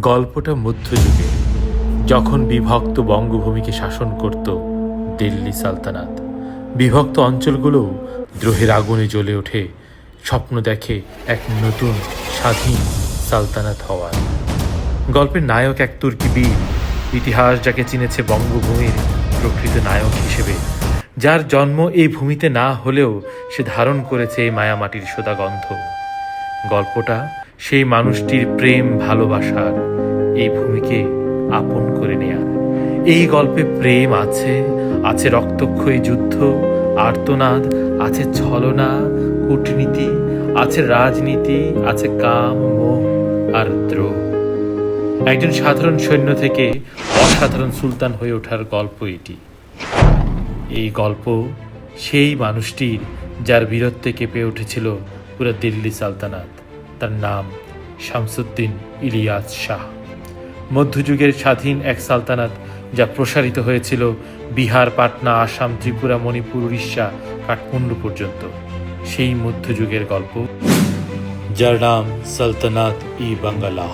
গল্পটা মধ্যযুগে, যখন বিভক্ত বঙ্গভূমিকে শাসন করত দিল্লি সালতানাত। বিভক্ত অঞ্চলগুলোও দ্রোহের আগুনে জ্বলে ওঠে, স্বপ্ন দেখে এক নতুন স্বাধীন সালতানাত হওয়ার। গল্পের নায়ক এক তুর্কি বীর, ইতিহাস যাকে চিনেছে বঙ্গভূমির প্রকৃত নায়ক হিসেবে, যার জন্ম এই ভূমিতে না হলেও সে ধারণ করেছে এই মায়ামাটির সোদাগন্ধ। গল্পটা সেই মানুষটির প্রেম, ভালোবাসার এই ভূমিকে আপন করে নেয়ার এই গল্পে প্রেম আছে আছে রক্তক্ষয়ী যুদ্ধ, আর্তনাদ, আছে ছলনা, কূটনীতি, আছে রাজনীতি, আছে কাম, মোহ আর দ্রোহ। একজন সাধারণ সৈন্য থেকে অসাধারণ সুলতান হয়ে ওঠার গল্প এটি। এই গল্প সেই মানুষটির যার বীরত্বে কেঁপে উঠেছিল পুরো দিল্লি সালতানাত। তার নাম শামসুদ্দিন ইলিয়াস শাহ। মধ্যযুগের স্বাধীন এক সালতানাত যা প্রসারিত হয়েছিল বিহার, পাটনা, আসাম, ত্রিপুরা, মণিপুর, উড়িষ্যা, কাঠমান্ডু পর্যন্ত। সেই মধ্যযুগের গল্প, যার নাম সালতানাত ই বাঙ্গালা।